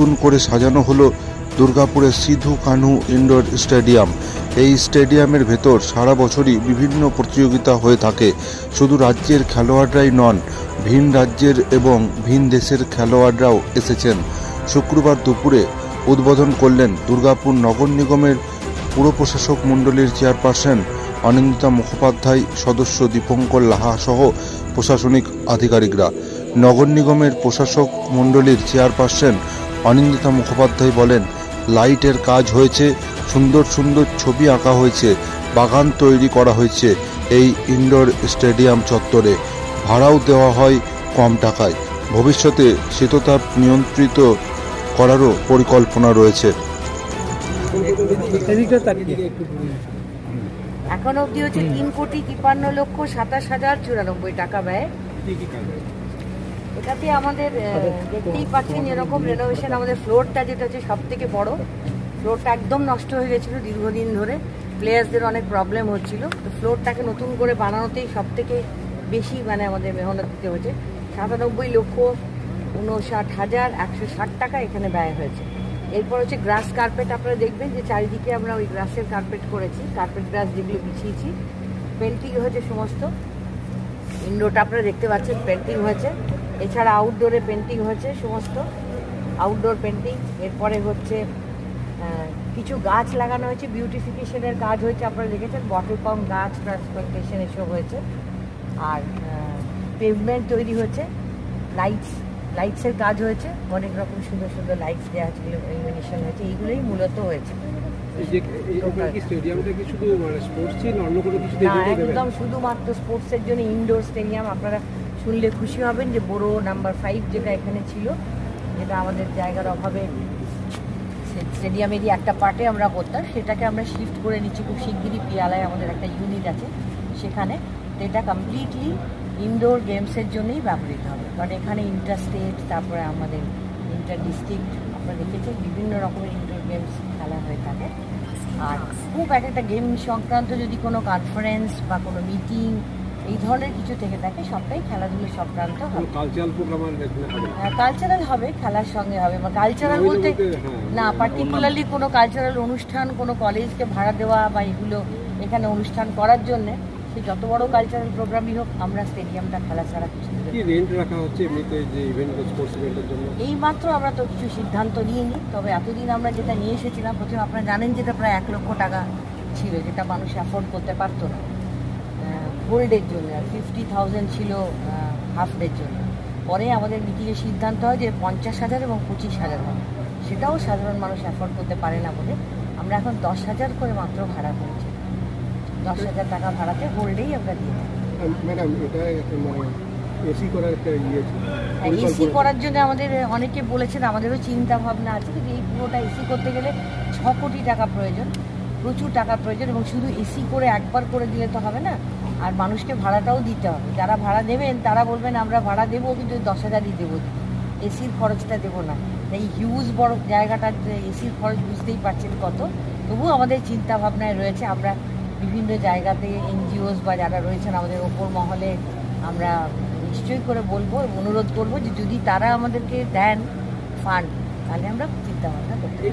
নতুন করে সাজানো হলো দুর্গাপুরের সিধু কানহু ইনডোর স্টেডিয়াম। এই স্টেডিয়ামের ভেতর সারা বছরই বিভিন্ন প্রতিযোগিতা হয়ে থাকে। শুধু রাজ্যের খেলোয়াড়রাই নন, ভিন রাজ্যের এবং ভিন দেশের খেলোয়াড়রাও এসেছেন। শুক্রবার দুপুরে উদ্বোধন করলেন দুর্গাপুর নগর নিগমের পুর প্রশাসক মণ্ডলীর চেয়ারপারসন অনিন্দিতা মুখোপাধ্যায়, সদস্য দীপঙ্কর লাহা সহ প্রশাসনিক আধিকারিকরা। নগর নিগমের প্রশাসক মণ্ডলীর চেয়ারপারসন অনিন্দিতা মুখোপাধ্যায় বলেন, লাইটের কাজ হয়েছে, সুন্দর সুন্দর ছবি আঁকা হয়েছে, বাগান তৈরি করা হয়েছে এই ইনডোর স্টেডিয়াম চত্বরে। ভাড়াও দেওয়া হয় কম টাকায়। ভবিষ্যতে শীততাপ নিয়ন্ত্রিত করারও পরিকল্পনা রয়েছে। এখন অবধি হচ্ছে তিন কোটি তিপ্পান্ন লক্ষ সাতাশ হাজার চুরানব্বই টাকা ব্যয়। এটাতে আমাদের দেখতেই পাচ্ছেন এরকম রেনোভেশন আমাদের ফ্লোরটা যেটা হচ্ছে সব থেকে বড় ফ্লোরটা একদম নষ্ট হয়ে গেছিল দীর্ঘদিন ধরে প্লেয়ার্সদের অনেক প্রবলেম হচ্ছিল। তো ফ্লোরটাকে নতুন করে বানানোতেই সব থেকে বেশি মানে আমাদের মেহনত দিতে হয়েছে। সাতানব্বই লক্ষ উনষাট হাজার একশো ষাট টাকা এখানে ব্যয় হয়েছে। এরপর হচ্ছে গ্রাস কার্পেট আপনারা দেখবেন যে চারিদিকে আমরা ওই গ্রাসের কার্পেট করেছি কার্পেট গ্রাস যেগুলো বিছিয়েছি। পেন্টিং হয়েছে সমস্ত। ইনডোরটা আপনারা দেখতে পাচ্ছেন পেন্টিং হয়েছে। এছাড়া আউটডোরে পেন্টিং হয়েছে সমস্ত। আউটডোর পেন্টিং এরপরে হচ্ছে কিছু গাছ লাগানো হয়েছে বিউটিফিকেশনের কাজ হয়েছে আপনারা দেখেছেন বটল পাম্প গাছ ট্রান্সপ্লান্টেশন এসব হয়েছে। আর পেভমেন্ট তৈরি হয়েছে লাইটস লাইটসের কাজ হয়েছে অনেক রকম সুন্দর সুন্দর লাইটস দেওয়া আছে ইলুমিনেশন হয়েছে এইগুলোই মূলত হয়েছে। মানে না একদম শুধুমাত্র স্পোর্টসের জন্য ইনডোর স্টেডিয়াম আপনারা শুনলে খুশি হবেন যে বড় নাম্বার ফাইভ যেটা এখানে ছিল, যেটা আমাদের জায়গার অভাবে স্টেডিয়ামেরই একটা পার্টে আমরা করতাম, সেটাকে আমরা শিফট করে নিচ্ছি খুব শিগগিরই পিয়ালায় আমাদের একটা ইউনিট আছে সেখানে। তো এটা কমপ্লিটলি ইনডোর গেমসের জন্যই ব্যবহৃত হবে। কারণ এখানে ইন্টার স্টেট তারপরে আমাদের ইন্টার ডিস্ট্রিক্ট আমরা দেখেছি বিভিন্ন রকমের ইনডোর গেমস খেলা হয়ে থাকে। আর খুব এক একটা গেম সংক্রান্ত যদি কোনো কনফারেন্স বা কোনো মিটিং এই ধরনের কিছু থেকে থাকে সবটাই খেলাধুলো সংক্রান্ত হবে। কালচারাল এখানে হবে খেলার সঙ্গে হবে বা কালচারাল বলতে হ্যাঁ, না পার্টিকুলারলি কোনো কালচারাল অনুষ্ঠান কোনো কলেজকে ভাড়া দেওয়া বা এগুলো এখানে অনুষ্ঠান করার জন্যে সে যত বড় কালচারাল প্রোগ্রামই হোক আমরা স্টেডিয়ামটা খেলা ছাড়া কিছু কি রেন্ট রাখা হচ্ছে এমনিতে যে ইভেন্ট স্পোর্টস ইভেন্টের জন্য? এই মাত্র আমরা তো কিছু সিদ্ধান্ত নিইনি তবে এতদিন আমরা যেটা নিয়ে এসেছিলাম প্রথমে আপনারা জানেন যেটা প্রায় এক লক্ষ টাকা ছিল যেটা মানুষ অ্যাফোর্ড করতে পারতো না। গোল্ডের জন্য আর ফিফটি থাউজেন্ড ছিল হাফ ডের জন্য। পরে আমাদের মিটিংয়ে সিদ্ধান্ত হয় যে পঞ্চাশ হাজার এবং পঁচিশ হাজার হবে। সেটাও সাধারণ মানুষ অ্যাফোর্ড করতে পারে না বলে আমরা এখন দশ হাজার করে মাত্র ভাড়া করেছি। দশ হাজার টাকা ভাড়াতে হোল্ডেই আমরা দিয়ে ম্যাডাম এটা মানে এসি করার একটা ইয়ে এসি করার জন্য আমাদের অনেকে বলেছেন আমাদেরও চিন্তা ভাবনা আছে কিন্তু এই পুরোটা এসি করতে গেলে ছ কোটি টাকা প্রয়োজন। প্রচুর টাকা প্রয়োজন এবং শুধু এসি করে একবার করে দিলে তো হবে না। আর মানুষকে ভাড়াটাও দিতে হবে। যারা ভাড়া দেবেন, তারা বলবেন, আমরা ভাড়া দেবো, কিন্তু দশ হাজারই দেবো। এসির খরচটা দেবো না। এই হিউজ বড় জায়গাটার এসির খরচ বুঝতেই পারছেন কত। তবুও আমাদের চিন্তা ভাবনায় রয়েছে। আমরা বিভিন্ন জায়গাতে এনজিওস বা যারা রয়েছেন আমাদের ওপর মহলে, আমরা নিশ্চয়ই করে বলব, অনুরোধ করব যে যদি তারা আমাদেরকে দেন ফান্ড তাহলে আমরা চিন্তা ভাবনা করতে